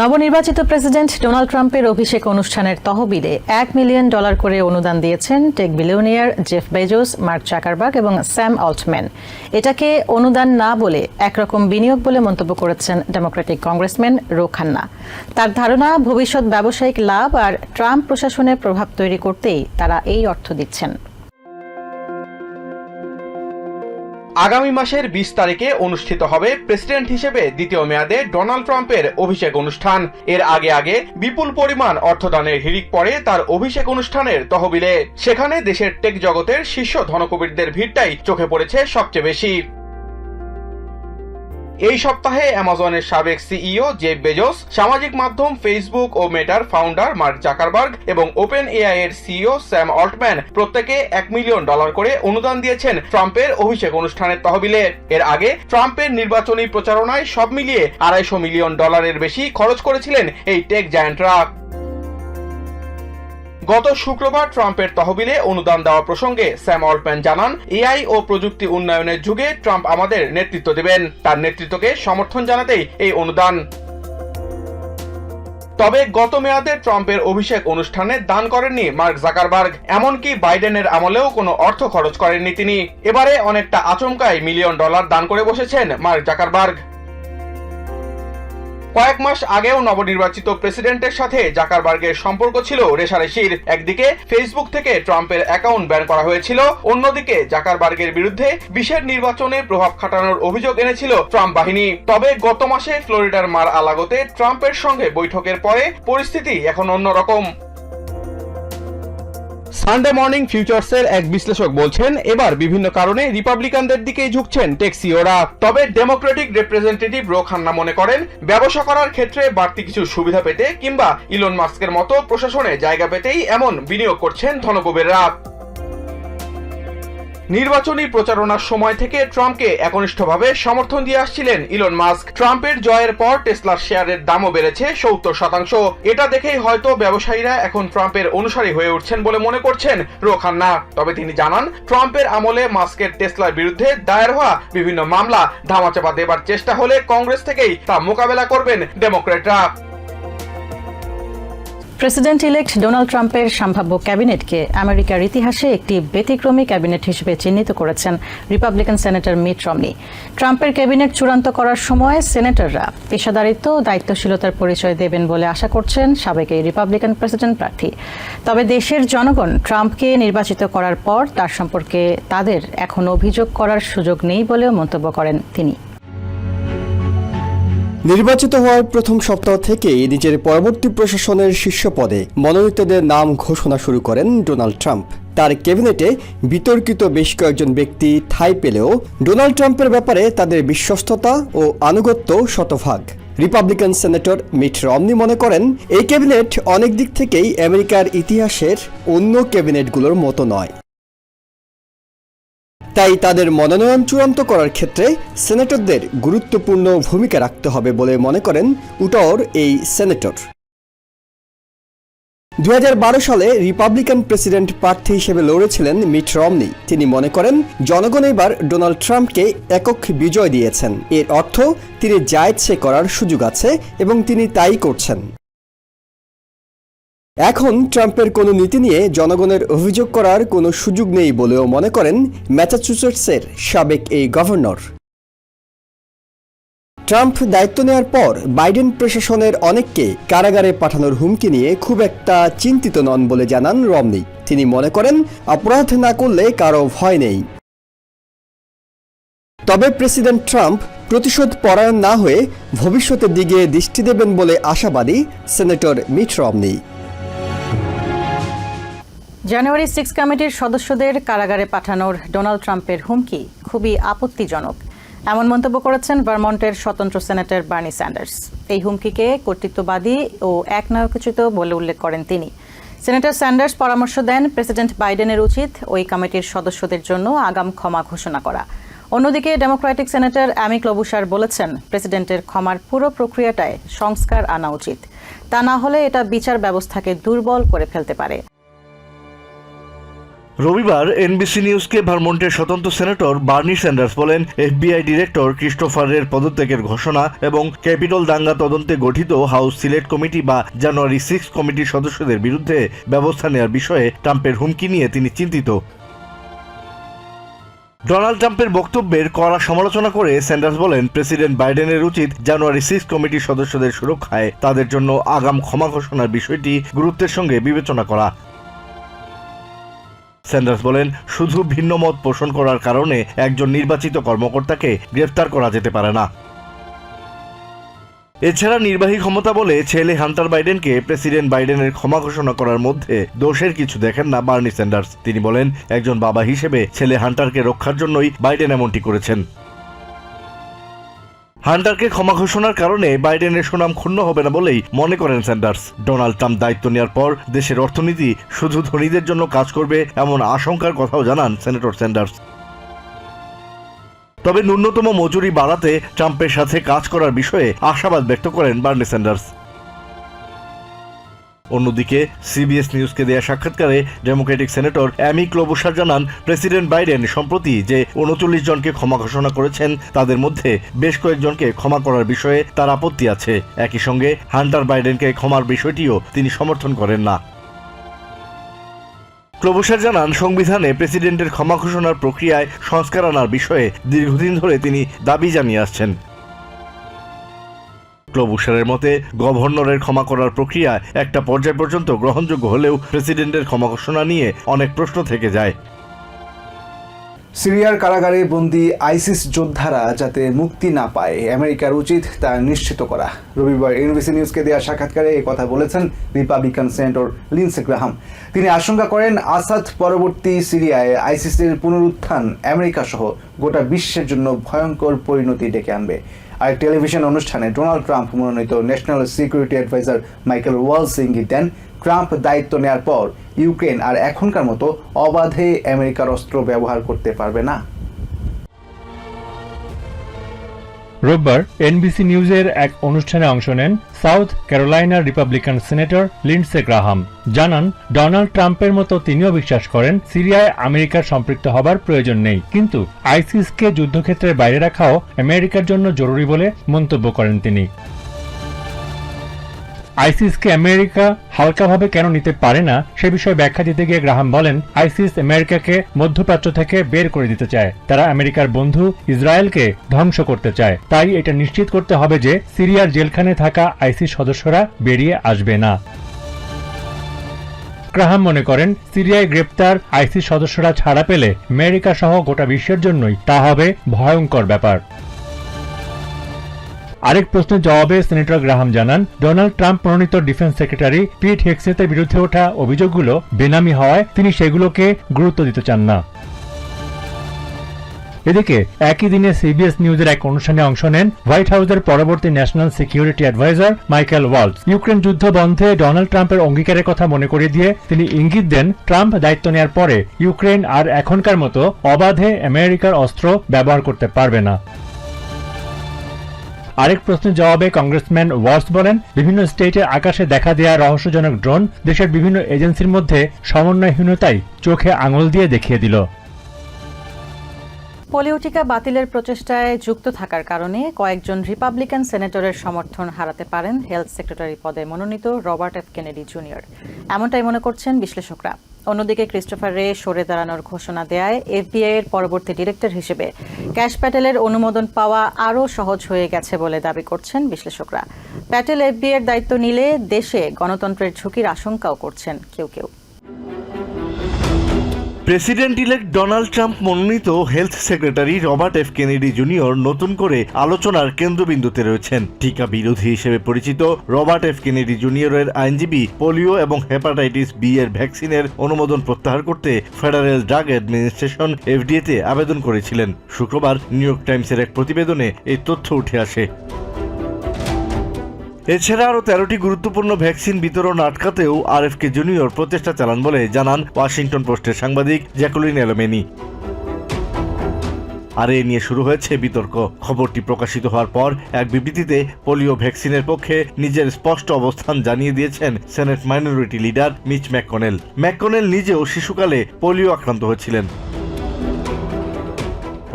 নবনির্বাচিত president Donald ট্রাম্পের অভিষেক অনুষ্ঠানের তহবিলে এক মিলিয়ন ডলার করে অনুদান দিয়েছেন tech billionaire Jeff Bezos, Mark Zuckerberg এবং স্যাম অল্টম্যান। এটাকে অনুদান না বলে একরকম বিনিয়োগ বলে মন্তব্য করেছেন ডেমোক্রেটিক কংগ্রেসম্যান রো খান্না তার ধারণা, ভবিষ্যৎ ব্যবসায়িক লাভ আর ট্রাম্প প্রশাসনের প্রভাব তৈরি করতেই তারা এই অর্থ দিচ্ছেন। আগামী মাসের বিশ তারিখে অনুষ্ঠিত হবে প্রেসিডেন্ট হিসেবে দ্বিতীয় মেয়াদে ডোনাল্ড ট্রাম্পের অভিষেক অনুষ্ঠান। এর আগে আগে বিপুল পরিমাণ অর্থদানের হিড়িক পড়ে তার অভিষেক অনুষ্ঠানের তহবিলে। সেখানে দেশের টেক জগতের শীর্ষ ধনকবিরদের ভিড়টাই চোখে পড়েছে সবচেয়ে বেশি। এই সপ্তাহে অ্যামাজনের সাবেক সিইও জেব বেজোস, সামাজিক মাধ্যম ফেসবুক ও মেটার ফাউন্ডার মার্ক জাকারবার্গ এবং ওপেন এআই এর সিইও স্যাম অল্টম্যান প্রত্যেকে এক মিলিয়ন ডলার করে অনুদান দিয়েছেন ট্রাম্পের অভিষেক অনুষ্ঠানের তহবিলে। এর আগে ট্রাম্পের নির্বাচনী প্রচারণায় সব মিলিয়ে আড়াইশো মিলিয়ন ডলারের বেশি খরচ করেছিলেন এই টেক জায়ান্টরা। গত শুক্রবার ট্রাম্পের তহবিলে অনুদান দেওয়া প্রসঙ্গে স্যাম অল্টম্যান জানান, এআই ও প্রযুক্তি উন্নয়নের যুগে ট্রাম্প আমাদের নেতৃত্ব দেবেন। তার নেতৃত্বকে সমর্থন জানাতেই এই অনুদান। তবে গত মেয়াদে ট্রাম্পের অভিষেক অনুষ্ঠানে দান করেননি মার্ক জাকারবার্গ। এমনকি বাইডেনের আমলেও কোনো অর্থ খরচ করেননি তিনি। এবারে অনেকটা আচমকায় মিলিয়ন ডলার দান করে বসেছেন মার্ক জাকারবার্গ। কয়েক মাস আগেও নবনির্বাচিত প্রেসিডেন্টের সাথে জাকারবার্গের সম্পর্ক ছিল রেশারেশির। একদিকে ফেসবুক থেকে ট্রাম্পের অ্যাকাউন্ট ব্যান করা হয়েছিল, অন্যদিকে জাকারবার্গের বিরুদ্ধে বিশের নির্বাচনে প্রভাব খাটানোর অভিযোগ এনেছিল ট্রাম্প বাহিনী। তবে গত মাসে ফ্লোরিডার মার আলাগতে ট্রাম্পের সঙ্গে বৈঠকের পরে পরিস্থিতি এখন অন্যরকম। সানডে মর্নিং ফিউচার্সের এক বিশ্লেষক বলছেন, এবার বিভিন্ন কারণে রিপাবলিকানদের দিকেই ঝুঁকছেন টেক্সিওরা তবে ডেমোক্রেটিক রিপ্রেজেন্টেটিভ রো খান্না মনে করেন, ব্যবসা করার ক্ষেত্রে বাড়তি কিছু সুবিধা পেতে কিংবা ইলন মাস্কের মতো প্রশাসনে জায়গা পেতেই এমন বিনিয়োগ করছেন ধনকুবেররা নির্বাচনী প্রচারণার সময় থেকে ট্রাম্পকে একনিষ্ঠভাবে সমর্থন দিয়ে আসছিলেন ইলন মাস্ক। ট্রাম্পের জয়ের পর টেসলার শেয়ারের দামও বেড়েছে সত্তর শতাংশ। এটা দেখেই হয়তো ব্যবসায়ীরা এখন ট্রাম্পের অনুসারী হয়ে উঠছেন বলে মনে করছেন রোখান্না। তবে তিনি জানান, ট্রাম্পের আমলে মাস্কের টেসলার বিরুদ্ধে দায়ের হওয়া বিভিন্ন মামলা, ধামাচাপা দেবার চেষ্টা হলে কংগ্রেস থেকেই তা মোকাবেলা করবেন ডেমোক্রেটরা প্রেসিডেন্ট ইলেক্ট ডোনাল্ড ট্রাম্পের সম্ভাব্য ক্যাবিনেটকে আমেরিকার ইতিহাসে একটি ব্যতিক্রমী ক্যাবিনেট হিসেবে চিহ্নিত করেছেন রিপাবলিকান সেনেটর মিট রমনি ট্রাম্পের ক্যাবিনেট চূড়ান্ত করার সময় সেনেটররা পেশাদারিত্ব, দায়িত্বশীলতার পরিচয় দেবেন বলে আশা করছেন সাবেক এই রিপাবলিকান প্রেসিডেন্ট প্রার্থী। তবে দেশের জনগণ ট্রাম্পকে নির্বাচিত করার পর তার সম্পর্কে তাদের এখন অভিযোগ করার সুযোগ নেই বলেও মন্তব্য করেন তিনি। নির্বাচিত হওয়ার প্রথম সপ্তাহ থেকেই নিজের পরবর্তী প্রশাসনের শীর্ষ পদে মনোনীতদের নাম ঘোষণা শুরু করেন ডোনাল্ড ট্রাম্প। তার ক্যাবিনেটে বিতর্কিত বেশ কয়েকজন ব্যক্তি ঠাঁই পেলেও ডোনাল্ড ট্রাম্পের ব্যাপারে তাদের বিশ্বস্ততা ও আনুগত্য শতভাগ। রিপাবলিকান সেনেটর মিট রমনি মনে করেন, এই ক্যাবিনেট অনেক দিক থেকেই আমেরিকার ইতিহাসের অন্য ক্যাবিনেটগুলোর মতো নয়। তাই তাদের মনোনয়ন চূড়ান্ত করার ক্ষেত্রে সেনেটরদের গুরুত্বপূর্ণ ভূমিকা রাখতে হবে বলে মনে করেন উটর এই সেনেটর। দু হাজার বারো সালে রিপাবলিকান প্রেসিডেন্ট প্রার্থী হিসেবে লড়েছিলেন মিট রমনি। তিনি মনে করেন, জনগণ এবার ডোনাল্ড ট্রাম্পকে একক বিজয় দিয়েছেন। এর অর্থ, তিনি যা ইচ্ছে করার সুযোগ আছে এবং তিনি তাই করছেন। এখন ট্রাম্পের কোনো নীতি নিয়ে জনগণের অভিযোগ করার কোনো সুযোগ নেই বলেও মনে করেন ম্যাসাচুসেটসের সাবেক এই গভর্নর। ট্রাম্প দায়িত্ব নেওয়ার পর বাইডেন প্রশাসনের অনেককে কারাগারে পাঠানোর হুমকি নিয়ে খুব একটা চিন্তিত নন বলে জানান রমনি। তিনি মনে করেন, অপরাধ না করলে কারও ভয় নেই। তবে প্রেসিডেন্ট ট্রাম্প প্রতিশোধ পরায়ণ না হয়ে ভবিষ্যতের দিকে দৃষ্টি দেবেন বলে আশাবাদী senator Mitt Romney. January six কমিটির সদস্যদের কারাগারে পাঠানোর ডোনাল্ড ট্রাম্পের হুমকি খুবই আপত্তিজনক। এমন মন্তব্য করেছেন ভারমন্টের স্বতন্ত্র সেনেটর বার্নি স্যান্ডার্স। এই হুমকিকে কর্তৃত্ববাদী ও একনায়কোচিত বলে উল্লেখ করেন তিনি। সেনেটর স্যান্ডার্স পরামর্শ দেন, প্রেসিডেন্ট বাইডেনের উচিত ওই কমিটির সদস্যদের জন্য আগাম ক্ষমা ঘোষণা করা। অন্যদিকে ডেমোক্রেটিক সেনেটর অ্যামিক লবুসার বলেছেন, প্রেসিডেন্টের ক্ষমার পুরো প্রক্রিয়াটায় সংস্কার আনা উচিত। তা না হলে এটা বিচার ব্যবস্থাকে দুর্বল করে ফেলতে পারে। রবিবার এনবিসি নিউজকে ভারমন্টের স্বতন্ত্র সেনেটর বার্নি স্যান্ডার্স বলেন, এফবিআই ডিরেক্টর ক্রিস্টোফারের পদত্যাগের ঘোষণা এবং ক্যাপিটল দাঙ্গা তদন্তে গঠিত হাউস সিলেক্ট কমিটি বা জানুয়ারি সিক্স কমিটির সদস্যদের বিরুদ্ধে ব্যবস্থা নেওয়ার বিষয়ে ট্রাম্পের হুমকি নিয়ে তিনি চিন্তিত। ডোনাল্ড ট্রাম্পের বক্তব্যের কড়া সমালোচনা করে স্যান্ডার্স বলেন, প্রেসিডেন্ট বাইডেনের উচিত জানুয়ারি সিক্স কমিটির সদস্যদের সুরক্ষায় তাদের জন্য আগাম ক্ষমা ঘোষণার বিষয়টি গুরুত্বের সঙ্গে বিবেচনা করা। স্যান্ডার্স বলেন, শুধু ভিন্ন মত পোষণ করার কারণে একজন নির্বাচিত কর্মকর্তাকে গ্রেফতার করা যেতে পারে না। এছাড়া নির্বাহী ক্ষমতা বলে ছেলে হান্টার বাইডেনকে প্রেসিডেন্ট বাইডেনের ক্ষমা ঘোষণা করার মধ্যে দোষের কিছু দেখেন না বার্নি স্যান্ডার্স। তিনি বলেন, একজন বাবা হিসেবে ছেলে হান্টারকে রক্ষার জন্যই বাইডেন এমনটি করেছেন। হান্টারকে ক্ষমা ঘোষণার কারণে বাইডেনের সুনাম ক্ষুণ্ণ হবে না বলেই মনে করেন স্যান্ডার্স। ডোনাল্ড ট্রাম্প দায়িত্ব নেওয়ার পর দেশের অর্থনীতি শুধু ধনীদের জন্য কাজ করবে এমন আশঙ্কার কথাও জানান সেনেটর স্যান্ডার্স। তবে ন্যূনতম মজুরি বাড়াতে ট্রাম্পের সাথে কাজ করার বিষয়ে আশাবাদ ব্যক্ত করেন বার্নি স্যান্ডার্স। অন্যদিকে সিবিএস নিউজকে দেয়া সাক্ষাৎকারে ডেমোক্রেটিক সেনেটর অ্যামি ক্লোবুসার জানান, প্রেসিডেন্ট বাইডেন সম্প্রতি যে উনচল্লিশ জনকে ক্ষমা ঘোষণা করেছেন, তাদের মধ্যে বেশ কয়েকজনকে ক্ষমা করার বিষয়ে তার আপত্তি আছে। একই সঙ্গে হান্টার বাইডেনকে ক্ষমার বিষয়টিও তিনি সমর্থন করেন না। ক্লোবুসার জানান, সংবিধানে প্রেসিডেন্টের ক্ষমা ঘোষণার প্রক্রিয়ায় সংস্কার আনার বিষয়ে দীর্ঘদিন ধরে তিনি দাবি জানিয়ে আসছেন। ক্লোবুসারের মতে, গভর্নরের ক্ষমা করার প্রক্রিয়া একটা পর্যায় পর্যন্ত গ্রহণযোগ্য হলেও প্রেসিডেন্টের ক্ষমা ঘোষণা নিয়ে অনেক প্রশ্ন থেকে যায়। সিরিয়ার কারাগারে বন্দি আইসিস যোদ্ধারা যাতে মুক্তি না পায়, আমেরিকার উচিত তা নিশ্চিত করা। রবিবার এনবিসি নিউজকে দেওয়া সাক্ষাৎকারে এ কথা বলেছেন রিপাবলিকান সেনেটর লিন্সে গ্রাহাম। তিনি আশঙ্কা করেন, আসাদ পরবর্তী সিরিয়ায় আইসিসের পুনরুত্থান আমেরিকা সহ গোটা বিশ্বের জন্য ভয়ঙ্কর পরিণতি ডেকে আনবে। আর টেলিভিশন অনুষ্ঠানে ডোনাল্ড ট্রাম্প মনোনীত national security adviser Michael Waltz ইঙ্গিত দেন, ট্রাম্প দায়িত্ব নেওয়ার পর ইউক্রেন আর এখনকার মতো অবাধে আমেরিকার অস্ত্র ব্যবহার করতে পারবে না। রোববার এনবিসি নিউজের এক অনুষ্ঠানে অংশ নেন সাউথ ক্যারোলাইনার রিপাবলিকান সিনেটর লিন্ডসে গ্রাহাম। জানান, ডোনাল্ড ট্রাম্পের মতো তিনিও বিশ্বাস করেন সিরিয়ায় আমেরিকার সম্পৃক্ত হবার প্রয়োজন নেই। কিন্তু আইসিসকে যুদ্ধক্ষেত্রের বাইরে রাখাও আমেরিকার জন্য জরুরি বলে মন্তব্য করেন তিনি। আইসিসকে আমেরিকা হালকাভাবে কেন নিতে পারে না, সে বিষয়ে ব্যাখ্যা দিতে গিয়ে গ্রাহাম বলেন, আইসিস আমেরিকাকে মধ্যপ্রাচ্য থেকে বের করে দিতে চায়। তারা আমেরিকার বন্ধু ইসরায়েলকে ধ্বংস করতে চায়। তাই এটা নিশ্চিত করতে হবে যে সিরিয়ার জেলখানে থাকা আইসিস সদস্যরা বেরিয়ে আসবে না। গ্রাহাম মনে করেন, সিরিয়ায় গ্রেপ্তার আইসিস সদস্যরা ছাড়া পেলে আমেরিকা সহ গোটা বিশ্বের জন্যই তা হবে ভয়ঙ্কর ব্যাপার। আরেক প্রশ্নের জবাবে সেনেটর গ্রাহাম জানান, ডোনাল্ড ট্রাম্প মনোনীত ডিফেন্স সেক্রেটারি পিট হেক্সেতের বিরুদ্ধে ওঠা অভিযোগগুলো বেনামি হওয়ায় তিনি সেগুলোকে গুরুত্ব দিতে চান না। এদিকে, একই দিনে সিবিএস নিউজের এক অনুষ্ঠানে অংশ নেন হোয়াইট হাউসের পরবর্তী national security adviser Michael Waltz Ukraine যুদ্ধ বন্ধে ডোনাল্ড ট্রাম্পের অঙ্গীকারের কথা মনে করিয়ে দিয়ে তিনি ইঙ্গিত দেন, ট্রাম্প দায়িত্ব নেওয়ার পরে ইউক্রেন আর এখনকার মতো অবাধে আমেরিকার অস্ত্র ব্যবহার করতে পারবে না। আরেক প্রশ্নের জবাবে কংগ্রেসম্যান ওয়ার্স বলেন, বিভিন্ন স্টেটের আকাশে দেখা দেয়া রহস্যজনক ড্রোন দেশের বিভিন্ন এজেন্সির মধ্যে সমন্বয়হীনতাই চোখে আঙুল দিয়ে দেখিয়ে দিল। পোলিও টিকা বাতিলের প্রচেষ্টায় যুক্ত থাকার কারণে কয়েকজন রিপাবলিকান সেনেটরের সমর্থন হারাতে পারেন হেলথ সেক্রেটারি পদে মনোনীত রবার্ট এফ কেনেডি জুনিয়র। এমনটাই মনে করছেন বিশ্লেষকরা। অন্যদিকে ক্রিস্টোফার রে সরে দাঁড়ানোর ঘোষণা দেয় এফবিআই এর পরবর্তী ডিরেক্টর হিসেবে। ক্যাশ প্যাটেলের অনুমোদন পাওয়া আরও সহজ হয়ে গেছে বলে দাবি করছেন বিশ্লেষকরা। প্যাটেল এফবিআই এর দায়িত্ব নিলে দেশে গণতন্ত্রের ঝুঁকির আশঙ্কাও করছেন কেউ কেউ। প্রেসিডেন্ট ইলেক্ট ডোনাল্ড ট্রাম্প মনোনীত health secretary Robert F Kennedy junior নতুন করে আলোচনার কেন্দ্রবিন্দুতে রয়েছেন। টিকা বিরোধী হিসেবে পরিচিত রবার্ট এফ কেনেডি জুনিয়রের আইনজীবী পোলিও এবং হেপাটাইটিস বি এর ভ্যাকসিনের অনুমোদন প্রত্যাহার করতে ফেডারেল ড্রাগ অ্যাডমিনিস্ট্রেশন এফডিএতে আবেদন করেছিলেন। শুক্রবার নিউ ইয়র্ক টাইমসের এক প্রতিবেদনে এই তথ্য উঠে আসে। এছাড়া আরও তেরোটি গুরুত্বপূর্ণ ভ্যাকসিন বিতরণ আটকাতেও আরএফকে জুনিয়র প্রচেষ্টা চালান বলে জানান ওয়াশিংটন পোস্টের সাংবাদিক জ্যাকুলিন এলোমেনি। আর এ নিয়ে শুরু হয়েছে বিতর্ক। খবরটি প্রকাশিত হওয়ার পর এক বিবৃতিতে পোলিও ভ্যাকসিনের পক্ষে নিজের স্পষ্ট অবস্থান জানিয়ে দিয়েছেন senate minority leader Mitch McConnell. McConnell নিজেও শিশুকালে পোলিও আক্রান্ত হয়েছিলেন।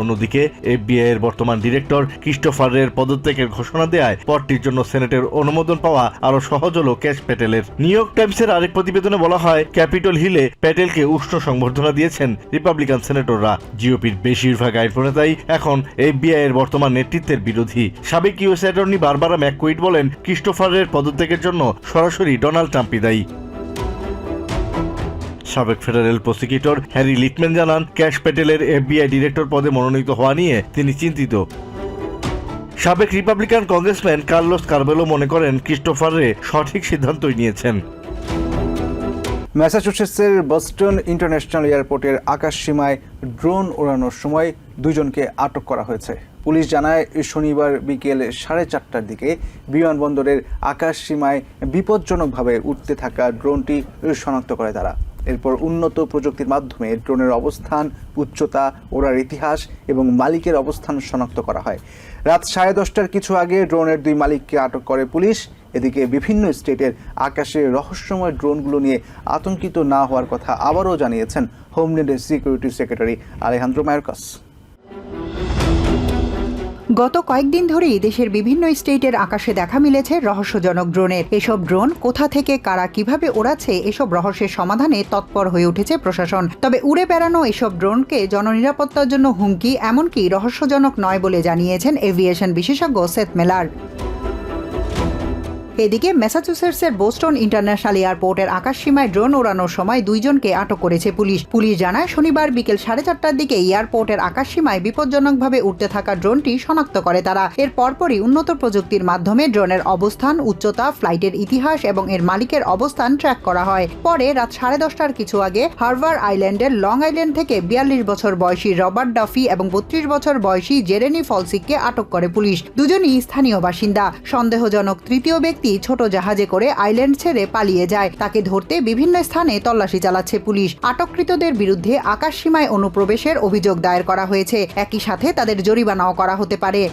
অন্যদিকে এফবিআই এর বর্তমান ডিরেক্টর ক্রিস্টোফারের পদত্যাগের ঘোষণা দেয় পদটির জন্য সেনেটের অনুমোদন পাওয়া আরও সহজ হলো ক্যাশ প্যাটেলের। নিউ ইয়র্ক টাইমসের আরেক প্রতিবেদনে বলা হয়, ক্যাপিটল হিলে প্যাটেলকে উষ্ণ সংবর্ধনা দিয়েছেন রিপাবলিকান সেনেটররা। জিওপির বেশিরভাগ আইন প্রণেতাই এখন এফবিআই এর বর্তমান নেতৃত্বের বিরোধী। সাবেক ইউএস অ্যাটর্নি বারবারা ম্যাককুইট বলেন, ক্রিস্টোফারের পদত্যাগের জন্য সরাসরি ডোনাল্ড ট্রাম্পই দায়ী। সাবেক ফেডারেল প্রসিকিউটর হ্যারি লিটম্যান জানান, ক্যাশ প্যাটেলের এফবিআই ডিরেক্টর পদে মনোনীত হওয়া নিয়ে তিনি চিন্তিত। সাবেক রিপাবলিকান কংগ্রেসম্যান কার্লোস কার্বেলো মনে করেন, ক্রিস্টোফার রে সঠিক সিদ্ধান্তই নিয়েছেন। ম্যাসাচুসেটসের বস্টন ইন্টারন্যাশনাল এয়ারপোর্টের আকাশ সীমায় ড্রোন ওড়ানোর সময় দুজনকে আটক করা হয়েছে। পুলিশ জানায়, শনিবার বিকেল সাড়ে চারটার দিকে বিমানবন্দরের আকাশ সীমায় বিপজ্জনকভাবে উঠতে থাকা ড্রোনটি শনাক্ত করে তারা। এরপর উন্নত প্রযুক্তির মাধ্যমে ড্রোনের অবস্থান, উচ্চতা, ওড়ার ইতিহাস এবং মালিকের অবস্থান শনাক্ত করা হয়। রাত সাড়ে দশটার কিছু আগে ড্রোনের দুই মালিককে আটক করে পুলিশ। এদিকে বিভিন্ন স্টেটের আকাশে রহস্যময় ড্রোনগুলো নিয়ে আতঙ্কিত না হওয়ার কথা আবারও জানিয়েছেন Homeland Security secretary Alejandro Mayorkas গত কয়েকদিন ধরেই দেশের বিভিন্ন স্টেটের আকাশে দেখা মিলেছে রহস্যজনক ড্রোনের। এসব ড্রোন কোথা থেকে, কারা কীভাবে ওড়াচ্ছে, এসব রহস্যের সমাধানে তৎপর হয়ে উঠেছে প্রশাসন। তবে উড়ে বেড়ানো এসব ড্রোনকে জননিরাপত্তার জন্য হুমকি এমনকি রহস্যজনক নয় বলে জানিয়েছেন এভিয়েশন বিশেষজ্ঞ সেথ মেলার। এদিকে ম্যাসাচুসেটসের বোস্টন ইন্টারন্যাশনাল এয়ারপোর্টের আকাশসীমায় ড্রোন ওড়ানোর সময় দুইজনকে আটক করেছে পুলিশ। পুলিশ জানায়, শনিবার বিকেল সাড়ে চারটার দিকে এয়ারপোর্টের আকাশসীমায় বিপজ্জনকভাবে উঠতে থাকা ড্রোনটি শনাক্ত করে তারা। এর পরপরই উন্নত প্রযুক্তির মাধ্যমে ড্রোনের অবস্থান, উচ্চতা, ফ্লাইটের ইতিহাস এবং এর মালিকের অবস্থান ট্র্যাক করা হয়। পরে রাত সাড়ে দশটার কিছু আগে হার্ভার আইল্যান্ডের লং আইল্যান্ড থেকে বিয়াল্লিশ বছর বয়সী রবার্ট ডাফি এবং বত্রিশ বছর বয়সী জেরেনি ফলসিককে আটক করে পুলিশ। দুজনই স্থানীয় বাসিন্দা। সন্দেহজনক তৃতীয় ব্যক্তি ছোট জাহাজে করে আইল্যান্ড ছেড়ে পালিয়ে যায়। তাকে ধরতে বিভিন্ন স্থানে তল্লাশি চালাচ্ছে পুলিশ। আটককৃতদের বিরুদ্ধে আকাশসীমায় অনুপ্রবেশের অভিযোগ দায়ের করা হয়েছে। একই সাথে তাদের জরিমানাও করা হতে পারে।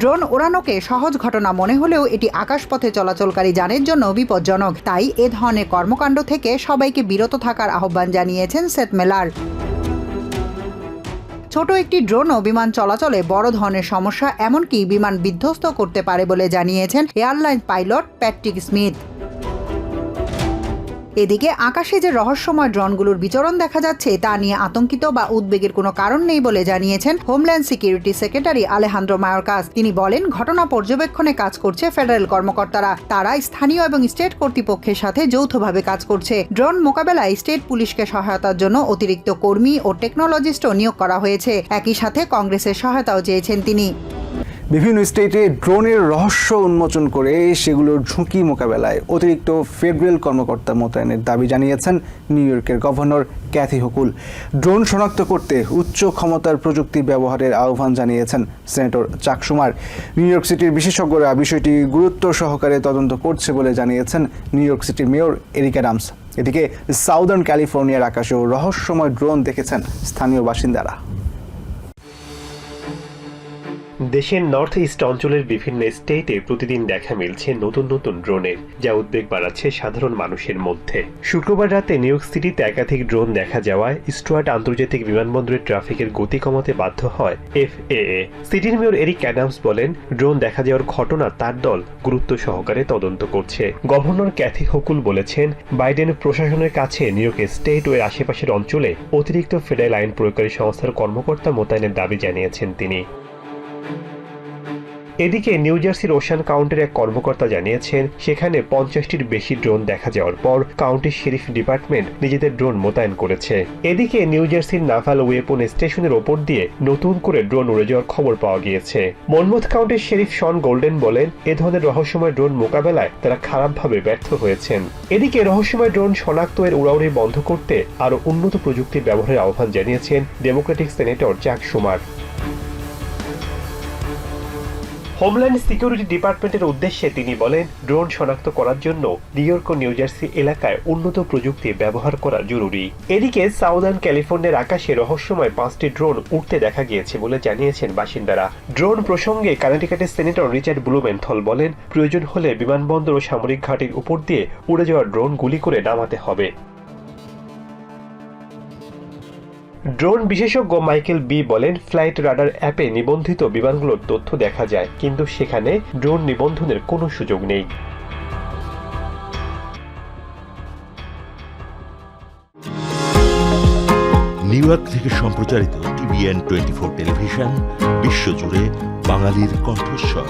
ড্রোন ওড়ানোকে সহজ ঘটনা মনে হলেও এটি আকাশপথে চলাচলকারী যানের জন্য বিপজ্জনক। তাই এ ধরনের কর্মকাণ্ড থেকে সবাইকে বিরত থাকার আহ্বান জানিয়েছেন সেত মেলার। ছোট একটি ড্রোনও বিমান চলাচলে বড় ধরনের সমস্যা, এমনকি বিমান বিধ্বস্ত করতে পারে বলে জানিয়েছেন এয়ারলাইন পাইলট প্যাট্রিক স্মিথ। এদিকে আকাশে যে রহস্যময় ড্রোনগুলোর বিচরণ দেখা যাচ্ছে, তা নিয়ে আতঙ্কিত বা উদ্বেগের কোনো কারণ নেই বলে জানিয়েছেন Homeland Security secretary Alejandro Mayorkas. তিনি বলেন, ঘটনা পর্যবেক্ষণে কাজ করছে ফেডারেল কর্মকর্তারা। তারা স্থানীয় এবং স্টেট কর্তৃপক্ষের সাথে যৌথভাবে কাজ করছে। ড্রোন মোকাবেলায় স্টেট পুলিশকে সহায়তার জন্য অতিরিক্ত কর্মী ও টেকনোলজিস্টও নিয়োগ করা হয়েছে। একই সাথে কংগ্রেসের সহায়তাও চেয়েছেন তিনি। বিভিন্ন স্টেটে ড্রোনের রহস্য উন্মোচন করে সেগুলোর ঝুঁকি মোকাবেলায় অতিরিক্ত ফেডারেল কর্মকর্তা মোতায়েনের দাবি জানিয়েছেন নিউ ইয়র্কের গভর্নর ক্যাথি হকুল। ড্রোন শনাক্ত করতে উচ্চ ক্ষমতার প্রযুক্তি ব্যবহারের আহ্বান জানিয়েছেন সেনেটর চাকসুমার। নিউ ইয়র্ক সিটির বিশেষজ্ঞরা বিষয়টি গুরুত্ব সহকারে তদন্ত করছে বলে জানিয়েছেন নিউ ইয়র্ক সিটির মেয়র এরিকা ডামস এদিকে সাউদার্ন ক্যালিফোর্নিয়ার আকাশেও রহস্যময় ড্রোন দেখেছেন স্থানীয় বাসিন্দারা। দেশের নর্থ ইস্ট অঞ্চলের বিভিন্ন স্টেটে প্রতিদিন দেখা মিলছে নতুন নতুন ড্রোনের যা উদ্বেগ বাড়াচ্ছে সাধারণ মানুষের মধ্যে। শুক্রবার রাতে নিউ ইয়র্ক সিটিতে একাধিক ড্রোন দেখা যাওয়ায় স্টুয়ার্ট আন্তর্জাতিক বিমানবন্দরের ট্রাফিকের গতি কমাতে বাধ্য হয় এফএএ সিটির মেয়র এরিক অ্যাডামস বলেন ড্রোন দেখা যাওয়ার ঘটনা তার দল গুরুত্ব সহকারে তদন্ত করছে। গভর্নর ক্যাথি হকুল বলেছেন বাইডেন প্রশাসনের কাছে নিউ ইয়র্ক স্টেট ও আশেপাশের অঞ্চলে অতিরিক্ত ফেডারেল আইন প্রয়োগকারী সংস্থার কর্মকর্তা মোতায়েনের দাবি জানিয়েছেন তিনি। এদিকে নিউ জার্সির ওশান কাউন্টির এক কর্মকর্তা জানিয়েছেন, সেখানে পঞ্চাশটির বেশি ড্রোন দেখা যাওয়ার পর কাউন্টি শেরিফ ডিপার্টমেন্ট নিজেদের ড্রোন মোতায়েন করেছে। এদিকে নিউ জার্সির নাভাল ওয়েপন স্টেশনের ওপর দিয়ে নতুন করে ড্রোন উড়ে যাওয়ার খবর পাওয়া গিয়েছে। মনমথ কাউন্টির শেরিফ শন গোল্ডেন বলেন, এ ধরনের রহস্যময় ড্রোন মোকাবেলায় তারা খারাপভাবে ব্যর্থ হয়েছেন। এদিকে রহস্যময় ড্রোন শনাক্ত এর উড়াউড়ি বন্ধ করতে আরও উন্নত প্রযুক্তির ব্যবহারের আহ্বান জানিয়েছেন Democratic senator Jack Schumer. Homeland Security ডিপার্টমেন্টের উদ্দেশ্যে তিনি বলেন, ড্রোন শনাক্ত করার জন্য নিউ ইয়র্ক ও নিউ জার্সি এলাকায় উন্নত প্রযুক্তি ব্যবহার করা জরুরি। এদিকে সাউদার্ন ক্যালিফোর্নিয়ার আকাশে রহস্যময় পাঁচটি ড্রোন উঠতে দেখা গিয়েছে বলে জানিয়েছেন বাসিন্দারা। ড্রোন প্রসঙ্গে কানেটিকাটের সেনেটর রিচার্ড ব্লুমেন্থল বলেন, প্রয়োজন হলে বিমানবন্দর ও সামরিক ঘাটির উপর দিয়ে উড়ে যাওয়া ড্রোন গুলি করে নামাতে হবে। ড্রোন বিশেষজ্ঞ মাইকেল বি বলেন, ফ্লাইট রাডার অ্যাপে নিবন্ধিত বিমানগুলোর তথ্য দেখা যায়, কিন্তু সেখানে ড্রোন নিবন্ধনের কোনো সুযোগ নেই। নিউ ইয়র্ক থেকে সম্প্রচারিত টিভিএন টোয়েন্টি ফোর টেলিভিশন, বিশ্বজুড়ে বাঙালির কণ্ঠস্বর।